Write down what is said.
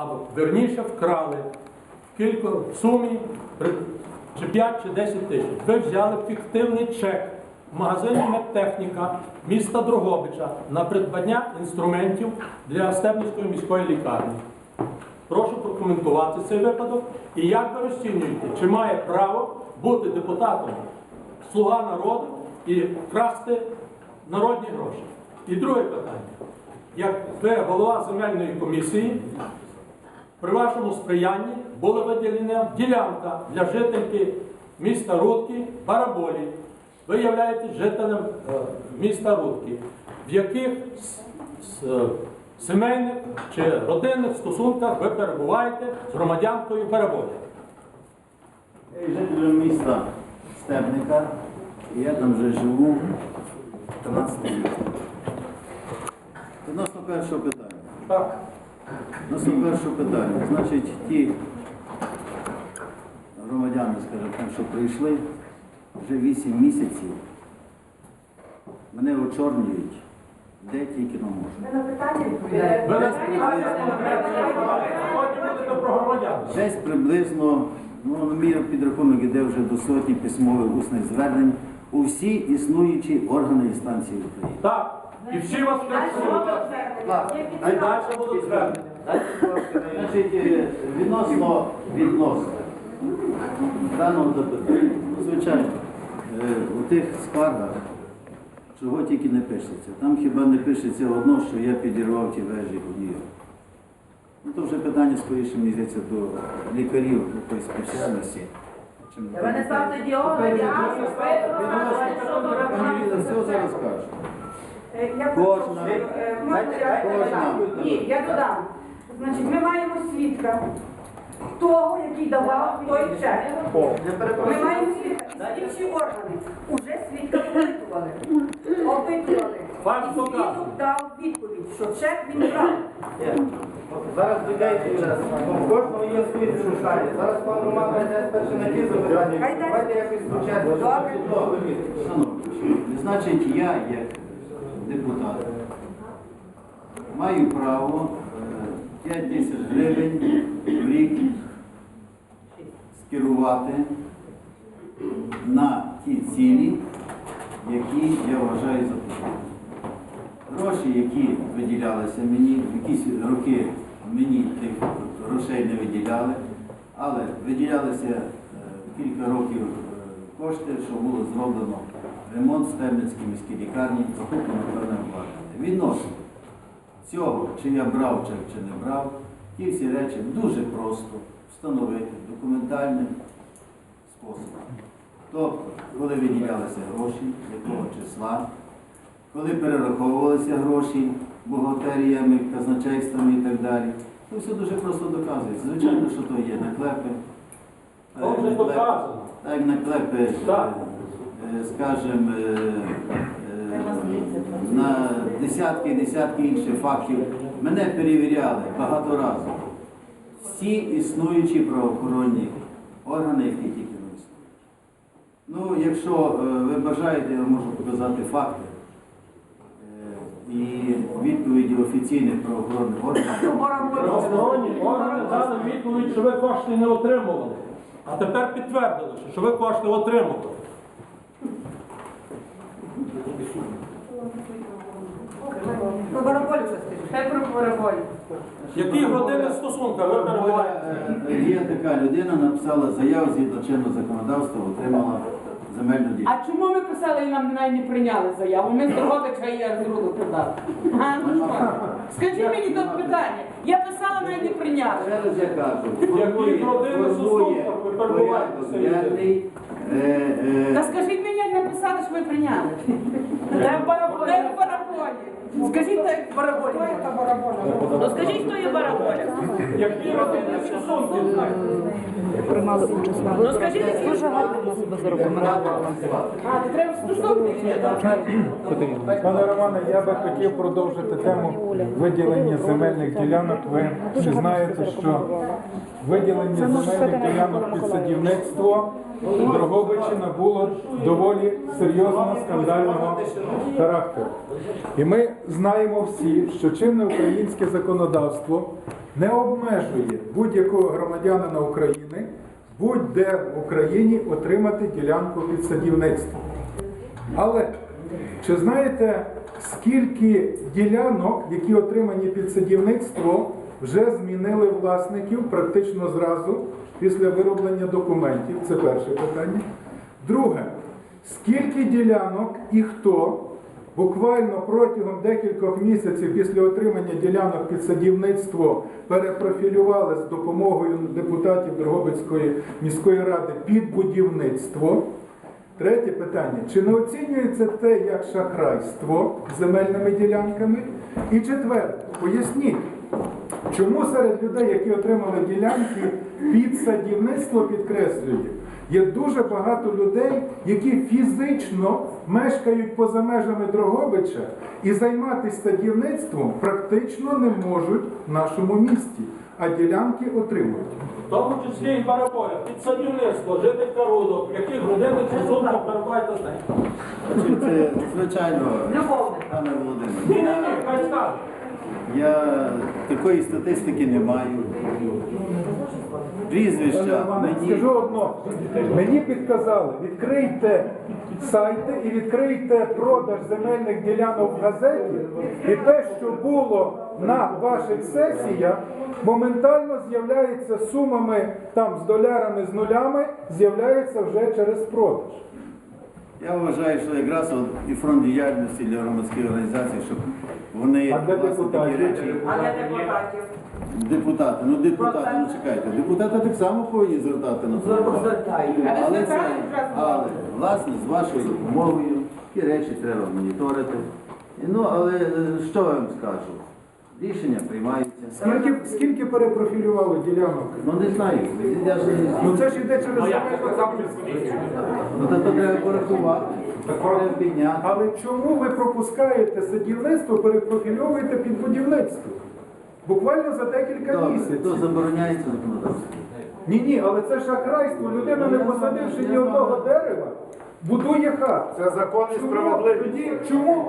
або верніше вкрали кілька в сумі чи 5 чи 10 тисяч. Ви взяли фіктивний чек в магазині медтехніка міста Дрогобича на придбання інструментів для Стебницької міської лікарні. Прошу прокоментувати цей випадок. І як ви розцінюєте, чи має право бути депутатом слуга народу і красти народні гроші? І друге питання. Як ви голова земельної комісії, при вашому сприянні була виділена ділянка для жительки міста Рудки Бараболі. Ви являєтесь жителем е, міста Рудки, в яких е, сімейних чи родинних стосунках ви перебуваєте з громадянкою Бараболі. Я є жителем міста Стебника, і я там вже живу 13 років. Відносно першого питання. Так. Відносно першого питання. Значить, ті громадяни, скажімо так, що прийшли вже 8 місяців, мене очорнюють, де тільки не можуть. Ви на питання відповідаєте? Ви нас питаєте Потім будете про громадян. Десь приблизно, ну, на мій підрахунок іде вже до сотні письмових усних звернень у всі існуючі органи інстанції України. Так. І всі вас далі будуть звернення. Значить, е, відносно відносно даного запитання, ну, звичайно, е, у тих скаргах чого тільки не пишеться. Там хіба не пишеться одно, що я підірвав ті вежі у Нью-Йорку. Ну, то вже питання скоріше мені здається до лікарів якоїсь спеціальності. Ви не ставте діагноз. Ліна, все зараз скажу. Е, Я Кожна. е, можна я Кожна. додам? Ні, я додам. Значить, ми маємо свідка того, який давав той чек. Ми маємо свідка. І слідчі органи уже свідка опитували. Опитували. Факт І свідок дав відповідь, що чек він брав. Зараз додайте час. У кожного є свої шукання. Зараз пан Роман веде перше на ті запитання. Давайте якось спочатку. Добре. Шановні, значить, я як депутат маю право е, 5 тисяч гривень в рік скерувати на ті цілі, які я вважаю за потрібне. Гроші, які виділялися мені, якісь роки мені тих грошей не виділяли, але виділялися е, кілька років кошти, що було зроблено ремонт в Стебницькій міській лікарні, покупка напевне обладнання. Відносно цього, чи я брав чек, чи не брав, ті всі речі дуже просто встановити документальним способом. Тобто, коли виділялися гроші, якого числа, коли перераховувалися гроші бухгалтеріями, казначействами і так далі, то все дуже просто доказується. Звичайно, що то є наклепи. Це вже Наклепи- доказано. Так, наклепи, Так. е, скажімо, е, е, на десятки і десятки інших фактів. Мене перевіряли багато разів. Всі існуючі правоохоронні органи, які тільки не існують. Ну, якщо е, ви бажаєте, я можу показати факти е, і відповіді офіційних правоохоронних органів. Правоохоронні органи дали відповідь, що ви кошти не отримували. А тепер підтвердили, що ви кошти отримали. Про бараболю що скажіть? Хай про бараболю. Які родини стосунки ви перебуваєте? Е, Є така людина, написала заяву згідно чинного законодавства, отримала земельну ділянку. А чому ми писали і нам навіть не прийняли заяву? Ми з Дрогобича і Арзруду подали. Ага, ну що? Скажіть мені тут питання. Я писала, навіть не прийняли. Ще раз я кажу, Як ви родини формує ви перебуваєте порядок з цією денний, е, Та е, скажіть мені, як написали, що ви прийняли. Де Скажіть? Хто є бараболя? Ну скажіть, хто є бараболя? Які родинні стосунки знаєте? приймали участь на Ну скажіть, які дуже гарно нас себе зарекомендували. А, то треба стосунки. Пане Романе, я би хотів продовжити тему виділення земельних ділянок. Ви всі знаєте, що виділення земельних ділянок під садівництво у Дрогобичі набуло доволі серйозного скандального характеру. І ми знаємо всі, що чинне українське законодавство не обмежує будь-якого громадянина України будь-де в Україні отримати ділянку під садівництвом. Але чи знаєте, скільки ділянок, які отримані під садівництво, вже змінили власників практично зразу після вироблення документів? Це перше питання. Друге, скільки ділянок і хто буквально протягом декількох місяців після отримання ділянок під садівництво перепрофілювали з допомогою депутатів Дрогобицької міської ради під будівництво? Третє питання. Чи не оцінюється те як шахрайство земельними ділянками? І четверте, поясніть, чому серед людей, які отримали ділянки під садівництво, підкреслюю, є дуже багато людей, які фізично мешкають поза межами Дрогобича і займатися садівництвом практично не можуть в нашому місті, а ділянки отримують. В тому числі і переполя, під садівництво, жити корудок, яких годинних стосунках перебуваєте з нею. Звичайно, пане Володимир. Ні, ні, ні, хай скаже. Я такої статистики не маю. Прізвища мені. скажу одно. Мені підказали, відкрийте сайти і відкрийте продаж земельних ділянок в газеті, і те, що було на ваших сесіях, моментально з'являється сумами там з долярами, з нулями, з'являється вже через продаж. Я вважаю, що якраз от і фронт діяльності для громадських організацій, щоб вони А де власне, такі депутатів? речі. А для депутатів? Депутати, ну депутати, ну чекайте, депутати так само повинні звертати на це. увагу. Але це, але, власне, з вашою допомогою ті речі треба моніторити. Ну, але е, що я вам скажу? Рішення приймаються. Скільки, скільки перепрофілювали ділянок? Ну не знаю, я ж не Ну це ж йде через земельну Ну то, то треба порахувати, треба підняти. Але чому ви пропускаєте садівництво, перепрофільовуєте під будівництво? Буквально за декілька Добре, місяців. То забороняється законодавством. Ні, ні, але це шахрайство. Людина, не посадивши ні одного дерева, будує хату. Це закон і справедливість. Чому